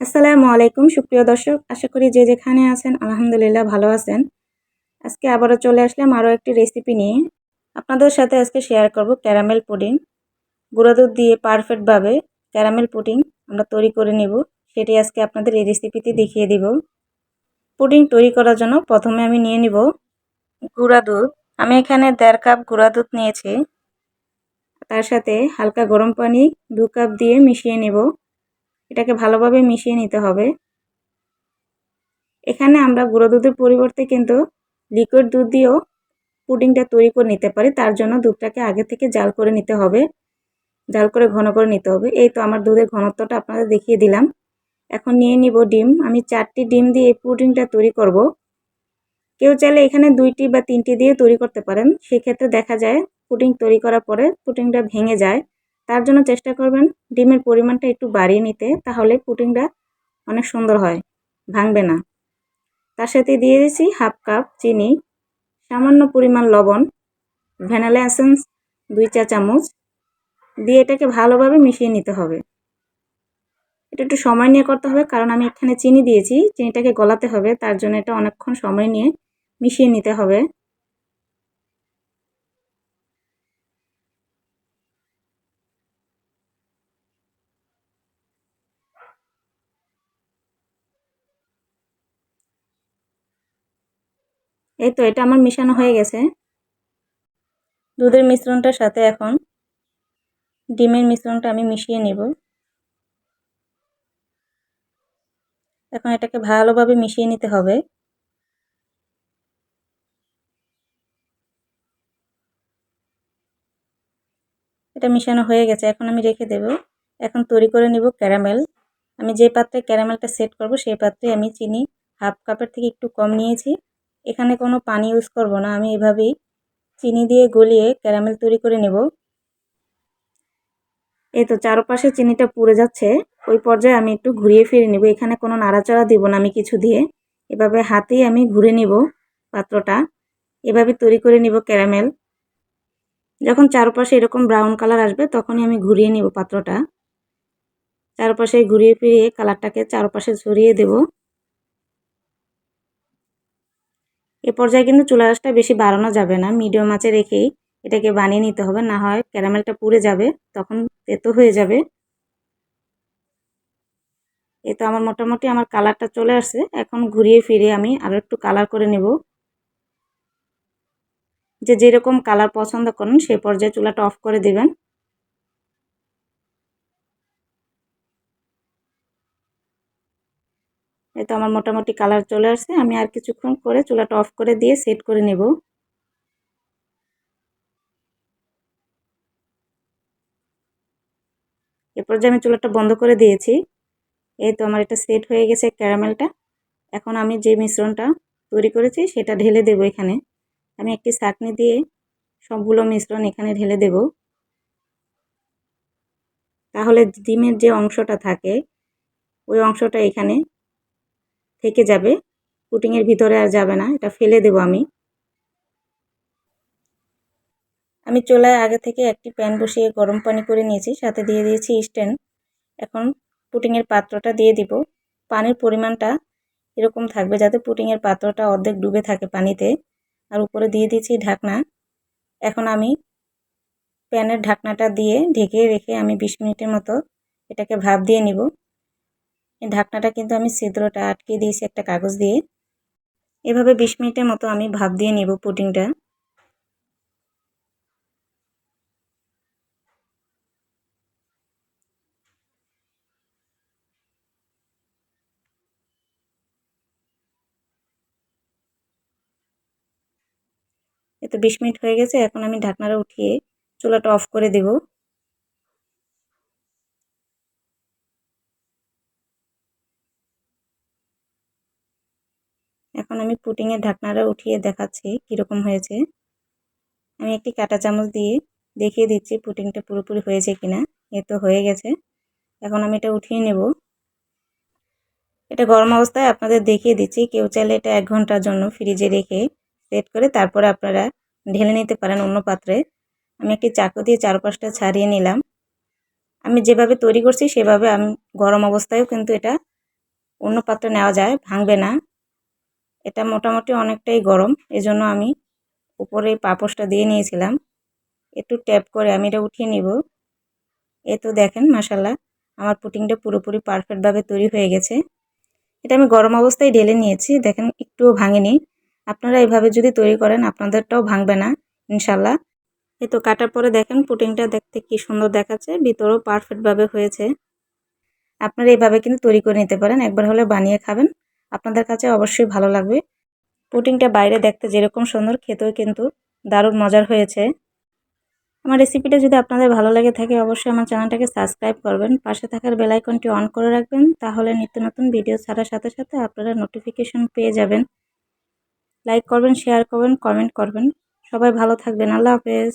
আসসালামু আলাইকুম, সুপ্রিয় দর্শক। আশা করি যে যেখানে আছেন, আলহামদুলিল্লাহ ভালো আছেন। আজকে আবারও চলে আসলাম আরও একটি রেসিপি নিয়ে। আপনাদের সাথে আজকে শেয়ার করব ক্যারামেল পুডিং গুঁড়া দুধ দিয়ে পারফেক্টভাবে ক্যারামেল পুডিং আমরা তৈরি করে নেব। সেটি আজকে আপনাদের এই রেসিপিতে দেখিয়ে দিব। পুডিং তৈরি করার জন্য প্রথমে আমি নিয়ে নিব গুঁড়া দুধ। আমি এখানে দেড় কাপ গুঁড়া দুধ নিয়েছি। তার সাথে হালকা গরম পানি দু কাপ দিয়ে মিশিয়ে নেব। এটাকে ভালোভাবে মিশিয়ে নিতে হবে। এখানে আমরা গুঁড়ো দুধের পরিবর্তে কিন্তু লিকুইড দুধ দিয়েও পুডিংটা তৈরি করে নিতে পারি। তার জন্য দুধটাকে আগে থেকে জাল করে নিতে হবে। জাল করে ঘন করে নিতে হবে। এই তো আমার দুধের ঘনত্বটা আপনাদের দেখিয়ে দিলাম। এখন নিয়ে নিব ডিম। আমি চারটি ডিম দিয়ে এই পুডিংটা তৈরি করব। কেউ চাইলে এখানে দুইটি বা তিনটি দিয়ে তৈরি করতে পারেন। সেক্ষেত্রে দেখা যায় পুডিং তৈরি করার পরে পুডিংটা ভেঙে যায়। তার জন্য চেষ্টা করবেন ডিমের পরিমাণটা একটু বাড়িয়ে নিতে, তাহলে পুডিংটা অনেক সুন্দর হয়, ভাঙবে না। তার সাথে দিয়ে দিয়েছি হাফ কাপ চিনি, সামান্য পরিমাণ লবণ, ভ্যানিলা এসেন্স, দুই চা চামচ, দিয়ে এটাকে ভালোভাবে মিশিয়ে নিতে হবে। এটা একটু সময় নিয়ে করতে হবে, কারণ আমি এখানে চিনি দিয়েছি, চিনিটাকে গলাতে হবে, তার জন্য এটা অনেকক্ষণ সময় নিয়ে মিশিয়ে নিতে হবে। এই তো, এটা আমার মিশানো হয়ে গেছে। দুধের মিশ্রণটার সাথে এখন ডিমের মিশ্রণটা আমি মিশিয়ে নেব। এখন এটাকে ভালোভাবে মিশিয়ে নিতে হবে। এটা মিশানো হয়ে গেছে, এখন আমি রেখে দেব। এখন তৈরি করে নিব ক্যারামেল। আমি যে পাত্রে ক্যারামেলটা সেট করব, সেই পাত্রে আমি চিনি হাফ কাপের থেকে একটু কম নিয়েছি। এখানে কোনো পানি ইউজ করব না, আমি এভাবেই চিনি দিয়ে গলিয়ে ক্যারামেল তৈরি করে নেব। এই তো চারপাশে চিনিটা পুড়ে যাচ্ছে, ওই পর্যায়ে আমি একটু ঘুরিয়ে ফিরে নেব। এখানে কোনো নাড়াচাড়া দিব না আমি কিছু দিয়ে, এভাবে হাতেই আমি ঘুরে নিব পাত্রটা। এভাবে তৈরি করে নিব ক্যারামেল। যখন চারপাশে এরকম ব্রাউন কালার আসবে, তখনই আমি ঘুরিয়ে নিব পাত্রটা। চারপাশে ঘুরিয়ে ফিরিয়ে কালারটাকে চারপাশে ছড়িয়ে দেব। এ পর্যায়ে কিন্তু চুলা আঁচটা বেশি বাড়ানো যাবে না, মিডিয়াম আঁচে রেখেই এটাকে বানিয়ে নিতে হবে। না হয় ক্যারামেলটা পুড়ে যাবে, তখন তেতো হয়ে যাবে। এ তো আমার মোটামুটি আমার কালারটা চলে আসছে। এখন ঘুরিয়ে ফিরে আমি আরও একটু কালার করে নেব। যে যেরকম কালার পছন্দ করেন সেই পর্যায়ে চুলাটা অফ করে দেবেন। এই তো আমার মোটামুটি কালার চলে আসছে। আমি আর কিছুক্ষণ করে চুলাটা অফ করে দিয়ে সেট করে নেব। এরপর যে আমি চুলাটা বন্ধ করে দিয়েছি, এই তো আমার এটা সেট হয়ে গেছে ক্যারামেলটা। এখন আমি যে মিশ্রণটা তৈরি করেছি সেটা ঢেলে দেব এখানে। আমি একটি চাটনি দিয়ে সবগুলো মিশ্রণ এখানে ঢেলে দেব। তাহলে ডিমের যে অংশটা থাকে, ওই অংশটা এখানে থেকে যাবে। পুটিংয়ের ভিতরে আর যাবে না, এটা ফেলে দেব আমি। আমি চুলায় আগে থেকে একটি প্যান বসিয়ে গরম পানি করে নিয়েছি, সাথে দিয়ে দিয়েছি স্ট্যান্ড। এখন পুটিংয়ের পাত্রটা দিয়ে দিব। পানির পরিমাণটা এরকম থাকবে যাতে পুটিংয়ের পাত্রটা অর্ধেক ডুবে থাকে পানিতে। আর উপরে দিয়ে দিয়েছি ঢাকনা। এখন আমি প্যানের ঢাকনাটা দিয়ে ঢেকে রেখে আমি বিশ মিনিটের মতো এটাকে ভাপ দিয়ে নিব। ঢাকনাটা কিন্তু আমি ছিদ্রটা আটকে দিয়েছি একটা কাগজ দিয়ে। এভাবে বিশ মিনিটের মতো আমি ভাপ দিয়ে নিব পুডিংটা এতে বিশ মিনিট হয়ে গেছে, এখন আমি ঢাকনাটা উঠিয়ে চুলাটা অফ করে দেব। এখন আমি পুটিংয়ের ঢাকনাটা উঠিয়ে দেখাচ্ছি কীরকম হয়েছে। আমি একটি কাটা চামচ দিয়ে দেখিয়ে দিচ্ছি পুটিংটা পুরোপুরি হয়েছে কিনা। এ তো হয়ে গেছে। এখন আমি এটা উঠিয়ে নেব। এটা গরম অবস্থায় আপনাদের দেখিয়ে দিচ্ছি। কেউ চাইলে এটা এক ঘণ্টার জন্য ফ্রিজে রেখে সেট করে তারপরে আপনারা ঢেলে নিতে পারেন অন্য পাত্রে। আমি একটি চাকু দিয়ে চারপাশটা ছাড়িয়ে নিলাম। আমি যেভাবে তৈরি করছি সেভাবে আমি গরম অবস্থায়ও কিন্তু এটা অন্য পাত্রে নেওয়া যায়, ভাঙবে না। এটা মোটামুটি অনেকটাই গরম, এজন্য আমি উপরে পাপোশটা দিয়ে নিয়েছিলাম। একটু ট্যাপ করে আমি এটা উঠিয়ে নিব। এ তো দেখেন মাসাল্লাহ আমার পুটিংটা পুরোপুরি পারফেক্টভাবে তৈরি হয়ে গেছে। এটা আমি গরম অবস্থায় ঢেলে নিয়েছি, দেখেন একটুও ভাঙেনি। আপনারা এইভাবে যদি তৈরি করেন, আপনাদেরটাও ভাঙবে না ইনশাল্লাহ এ তো কাটার পরে দেখেন, পুটিংটা দেখতে কি সুন্দর দেখাচ্ছে, ভিতরেও পারফেক্টভাবে হয়েছে। আপনারা এইভাবে কিন্তু তৈরি করে নিতে পারেন, একবার হলে বানিয়ে খাবেন। আপনাদের কাছে অবশ্যই ভালো লাগবে। পুটিংটা বাইরে দেখতে যেরকম সুন্দর, খেতেও কিন্তু দারুণ মজার হয়েছে। আমার রেসিপিটা যদি আপনাদের ভালো লাগে থাকে, অবশ্যই আমার চ্যানেলটাকে সাবস্ক্রাইব করবেন। পাশে থাকার বেলাইকনটি অন করে রাখবেন, তাহলে নিত্য নতুন ভিডিও ছাড়ার সাথে সাথে আপনারা নোটিফিকেশন পেয়ে যাবেন। লাইক করবেন শেয়ার করবেন কমেন্ট করবেন। সবাই ভালো থাকবেন। আল্লাহ হাফেজ।